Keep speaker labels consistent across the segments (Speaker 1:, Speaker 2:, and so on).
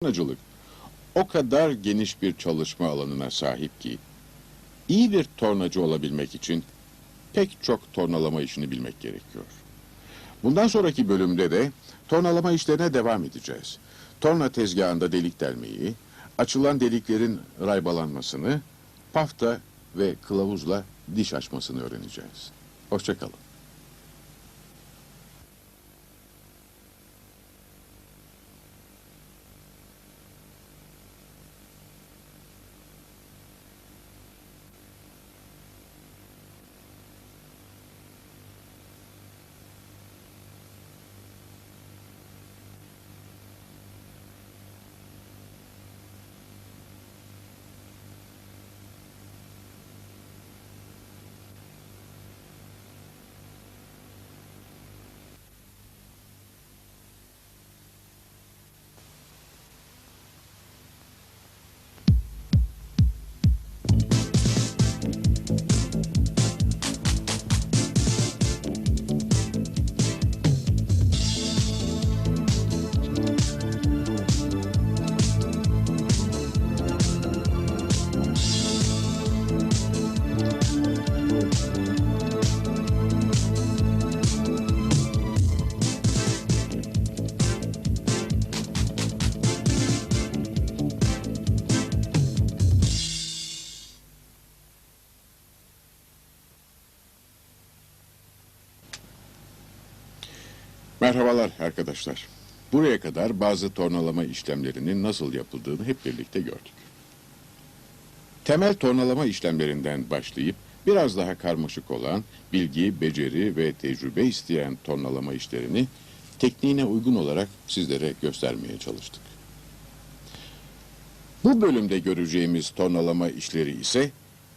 Speaker 1: Tornacılık o kadar geniş bir çalışma alanına sahip ki iyi bir tornacı olabilmek için pek çok tornalama işini bilmek gerekiyor. Bundan sonraki bölümde de tornalama işlerine devam edeceğiz. Torna tezgahında delik delmeyi, açılan deliklerin raybalanmasını, pafta ve kılavuzla diş açmasını öğreneceğiz. Hoşçakalın. Merhabalar arkadaşlar. Buraya kadar bazı tornalama işlemlerinin nasıl yapıldığını hep birlikte gördük. Temel tornalama işlemlerinden başlayıp biraz daha karmaşık olan bilgi, beceri ve tecrübe isteyen tornalama işlerini tekniğine uygun olarak sizlere göstermeye çalıştık. Bu bölümde göreceğimiz tornalama işleri ise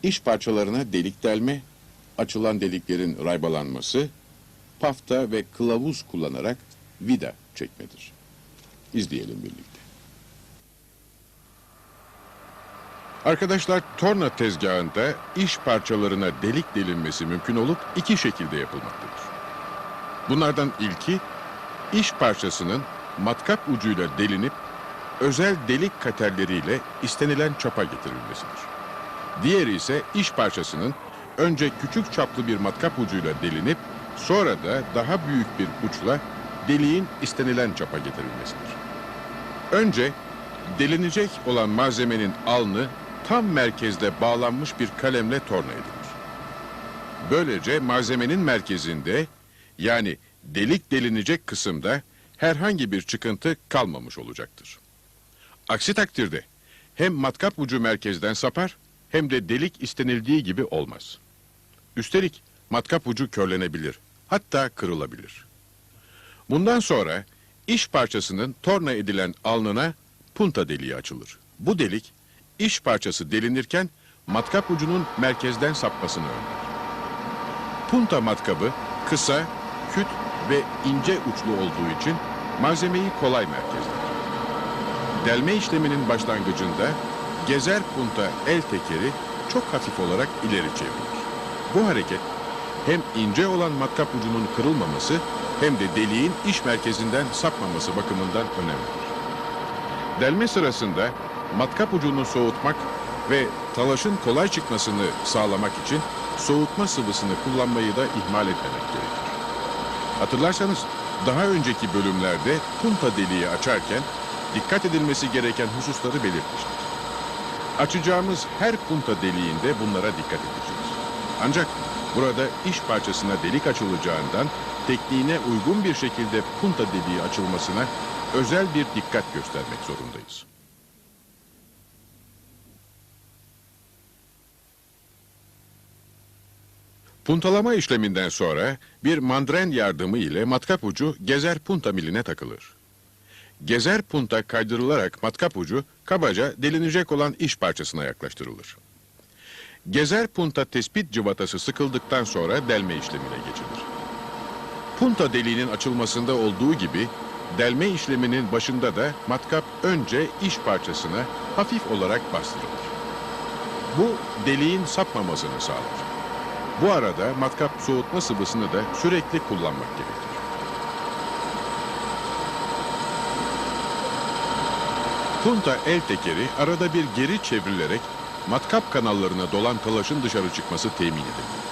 Speaker 1: iş parçalarına delik delme, açılan deliklerin raybalanması, pafta ve kılavuz kullanarak vida çekmedir. İzleyelim birlikte. Arkadaşlar torna tezgahında iş parçalarına delik delinmesi mümkün olup iki şekilde yapılmaktadır. Bunlardan ilki iş parçasının matkap ucuyla delinip özel delik katerleriyle istenilen çapa getirilmesidir. Diğeri ise iş parçasının önce küçük çaplı bir matkap ucuyla delinip sonra da daha büyük bir uçla deliğin istenilen çapa getirilmesidir. Önce delinecek olan malzemenin alnı tam merkezde bağlanmış bir kalemle torna edilir. Böylece malzemenin merkezinde yani delik delinecek kısımda herhangi bir çıkıntı kalmamış olacaktır. Aksi takdirde hem matkap ucu merkezden sapar hem de delik istenildiği gibi olmaz. Üstelik matkap ucu körlenebilir, hatta kırılabilir. Bundan sonra iş parçasının torna edilen alnına punta deliği açılır. Bu delik iş parçası delinirken matkap ucunun merkezden sapmasını önler. Punta matkabı kısa, küt ve ince uçlu olduğu için malzemeyi kolay merkezler. Delme işleminin başlangıcında gezer punta el tekeri çok hafif olarak ileri çevrilir. Bu hareket hem ince olan matkap ucunun kırılmaması hem de deliğin iş merkezinden sapmaması bakımından önemlidir. Delme sırasında matkap ucunu soğutmak ve talaşın kolay çıkmasını sağlamak için soğutma sıvısını kullanmayı da ihmal etmemek gerekir. Hatırlarsanız daha önceki bölümlerde punta deliği açarken dikkat edilmesi gereken hususları belirtmiştik. Açacağımız her punta deliğinde bunlara dikkat edeceğiz. Ancak burada iş parçasına delik açılacağından tekniğine uygun bir şekilde punta deliği açılmasına özel bir dikkat göstermek zorundayız. Puntalama işleminden sonra bir mandren yardımı ile matkap ucu gezer punta miline takılır. Gezer punta kaydırılarak matkap ucu kabaca delinecek olan iş parçasına yaklaştırılır. Gezer punta tespit cıvatası sıkıldıktan sonra delme işlemine geçilir. Punta deliğinin açılmasında olduğu gibi delme işleminin başında da matkap önce iş parçasına hafif olarak bastırılır. Bu deliğin sapmamasını sağlar. Bu arada matkap soğutma sıvısını da sürekli kullanmak gerekir. Punta el tekeri arada bir geri çevrilerek matkap kanallarına dolan talaşın dışarı çıkması temin edilmelidir.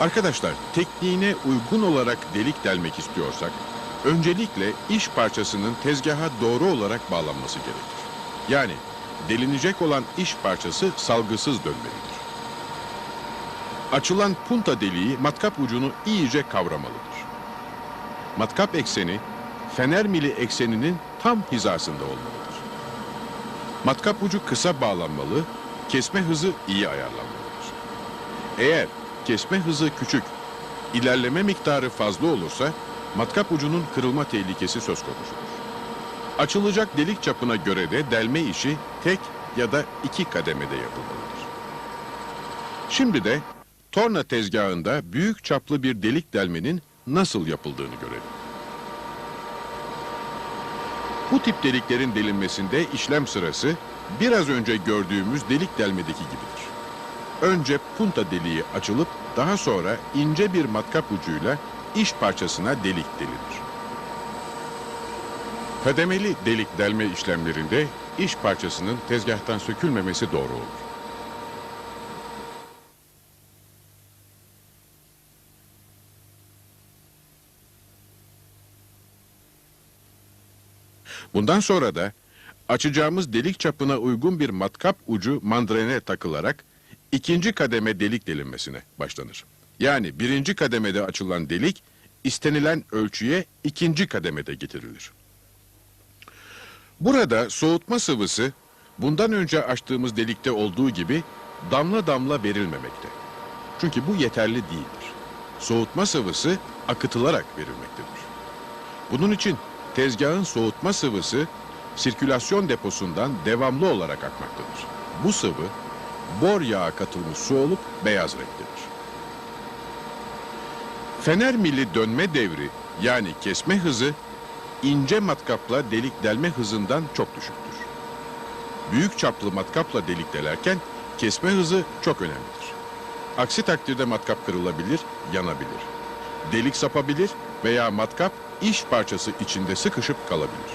Speaker 1: Arkadaşlar tekniğine uygun olarak delik delmek istiyorsak öncelikle iş parçasının tezgaha doğru olarak bağlanması gerekir. Yani delinecek olan iş parçası salgısız dönmelidir. Açılan punta deliği matkap ucunu iyice kavramalıdır. Matkap ekseni fener mili ekseninin tam hizasında olmalıdır. Matkap ucu kısa bağlanmalı, kesme hızı iyi ayarlanmalıdır. Eğer kesme hızı küçük, ilerleme miktarı fazla olursa matkap ucunun kırılma tehlikesi söz konusudur. Açılacak delik çapına göre de delme işi tek ya da iki kademede yapılmalıdır. Şimdi de torna tezgahında büyük çaplı bir delik delmenin nasıl yapıldığını görelim. Bu tip deliklerin delinmesinde işlem sırası biraz önce gördüğümüz delik delmedeki gibidir. Önce punta deliği açılıp daha sonra ince bir matkap ucuyla iş parçasına delik delinir. Kademeli delik delme işlemlerinde iş parçasının tezgahtan sökülmemesi doğru olur. Bundan sonra da açacağımız delik çapına uygun bir matkap ucu mandrene takılarak ikinci kademe delik delinmesine başlanır. Yani birinci kademede açılan delik istenilen ölçüye ikinci kademede getirilir. Burada soğutma sıvısı bundan önce açtığımız delikte olduğu gibi damla damla verilmemekte. Çünkü bu yeterli değildir. Soğutma sıvısı akıtılarak verilmektedir. Bunun için tezgahın soğutma sıvısı sirkülasyon deposundan devamlı olarak akmaktadır. Bu sıvı bor yağı katılmış su olup beyaz renktedir. Fener mili dönme devri yani kesme hızı ince matkapla delik delme hızından çok düşüktür. Büyük çaplı matkapla delik delerken kesme hızı çok önemlidir. Aksi takdirde matkap kırılabilir, yanabilir. Delik sapabilir veya matkap iş parçası içinde sıkışıp kalabilir.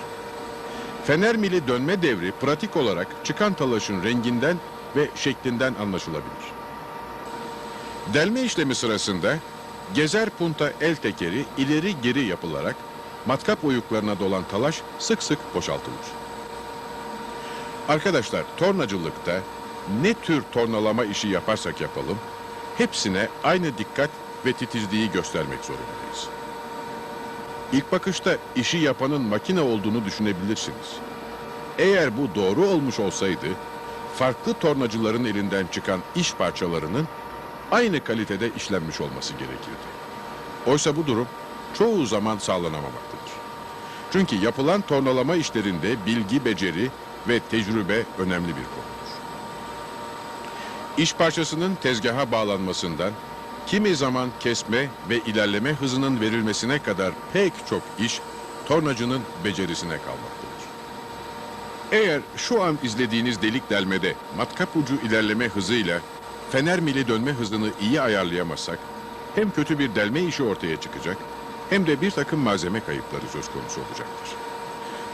Speaker 1: Fener mili dönme devri pratik olarak çıkan talaşın renginden ve şeklinden anlaşılabilir. Delme işlemi sırasında gezer punta el tekeri ileri geri yapılarak matkap oyuklarına dolan talaş sık sık boşaltılır. Arkadaşlar tornacılıkta ne tür tornalama işi yaparsak yapalım hepsine aynı dikkat ve titizliği göstermek zorundayız. İlk bakışta işi yapanın makine olduğunu düşünebilirsiniz. Eğer bu doğru olmuş olsaydı, farklı tornacıların elinden çıkan iş parçalarının aynı kalitede işlenmiş olması gerekirdi. Oysa bu durum çoğu zaman sağlanamamaktadır. Çünkü yapılan tornalama işlerinde bilgi, beceri ve tecrübe önemli bir konudur. İş parçasının tezgaha bağlanmasından kimi zaman kesme ve ilerleme hızının verilmesine kadar pek çok iş tornacının becerisine kalmaktadır. Eğer şu an izlediğiniz delik delmede matkap ucu ilerleme hızıyla fener mili dönme hızını iyi ayarlayamazsak hem kötü bir delme işi ortaya çıkacak hem de bir takım malzeme kayıpları söz konusu olacaktır.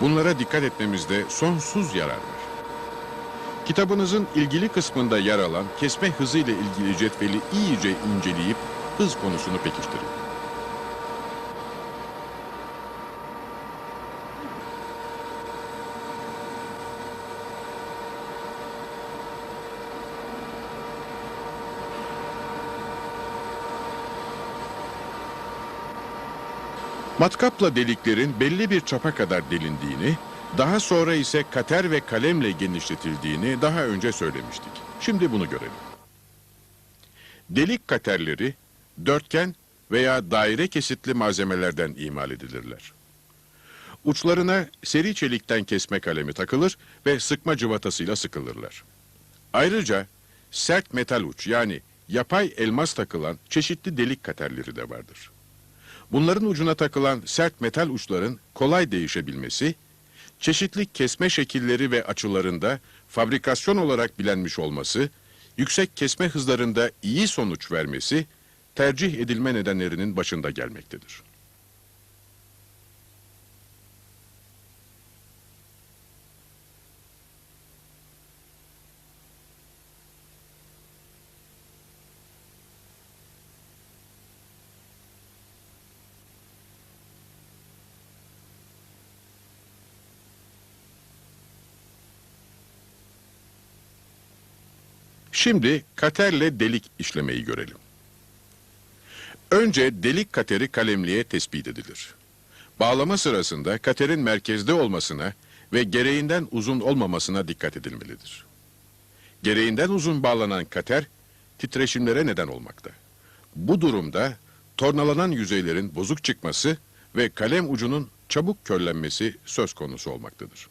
Speaker 1: Bunlara dikkat etmemizde sonsuz yarar var. Kitabınızın ilgili kısmında yer alan kesme hızı ile ilgili cetveli iyice inceleyip hız konusunu pekiştirin. Matkapla deliklerin belli bir çapa kadar delindiğini, daha sonra ise kater ve kalemle genişletildiğini daha önce söylemiştik. Şimdi bunu görelim. Delik katerleri dörtgen veya daire kesitli malzemelerden imal edilirler. Uçlarına seri çelikten kesme kalemi takılır ve sıkma cıvatasıyla sıkılırlar. Ayrıca sert metal uç yani yapay elmas takılan çeşitli delik katerleri de vardır. Bunların ucuna takılan sert metal uçların kolay değişebilmesi, çeşitli kesme şekilleri ve açılarında fabrikasyon olarak bilenmiş olması, yüksek kesme hızlarında iyi sonuç vermesi, tercih edilme nedenlerinin başında gelmektedir. Şimdi katerle delik işlemeyi görelim. Önce delik kateri kalemliğe tespit edilir. Bağlama sırasında katerin merkezde olmasına ve gereğinden uzun olmamasına dikkat edilmelidir. Gereğinden uzun bağlanan kater titreşimlere neden olmakta. Bu durumda tornalanan yüzeylerin bozuk çıkması ve kalem ucunun çabuk körlenmesi söz konusu olmaktadır.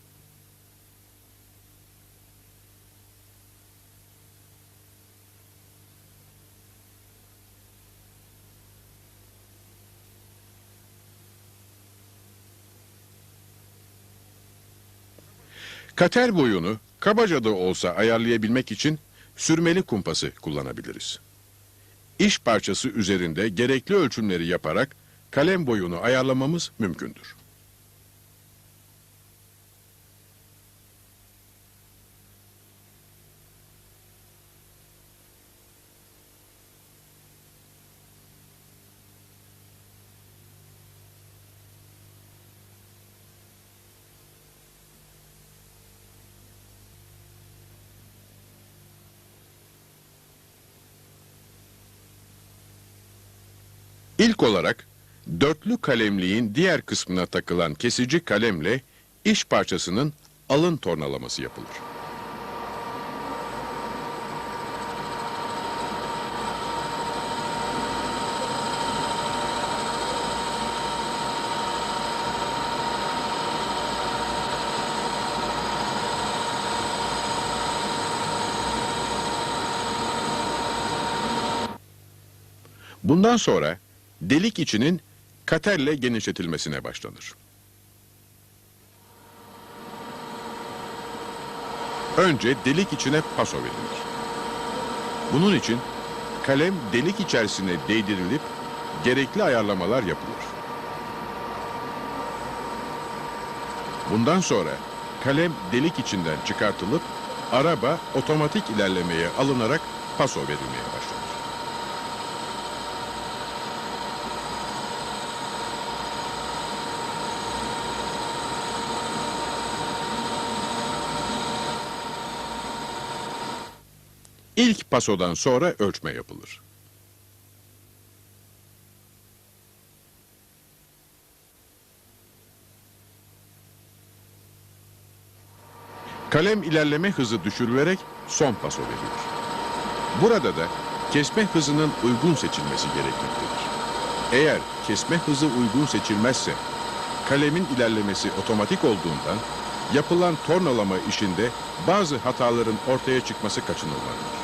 Speaker 1: Kater boyunu kabaca da olsa ayarlayabilmek için sürmeli kumpası kullanabiliriz. İş parçası üzerinde gerekli ölçümleri yaparak kalem boyunu ayarlamamız mümkündür. İlk olarak dörtlü kalemliğin diğer kısmına takılan kesici kalemle iş parçasının alın tornalaması yapılır. Bundan sonra delik içinin katerle genişletilmesine başlanır. Önce delik içine paso verilir. Bunun için kalem delik içerisine değdirilip gerekli ayarlamalar yapılır. Bundan sonra kalem delik içinden çıkartılıp araba otomatik ilerlemeye alınarak paso verilmeye başlanır. İlk pasodan sonra ölçme yapılır. Kalem ilerleme hızı düşürülerek son paso verilir. Burada da kesme hızının uygun seçilmesi gerekmektedir. Eğer kesme hızı uygun seçilmezse kalemin ilerlemesi otomatik olduğundan yapılan tornalama işinde bazı hataların ortaya çıkması kaçınılmalıdır.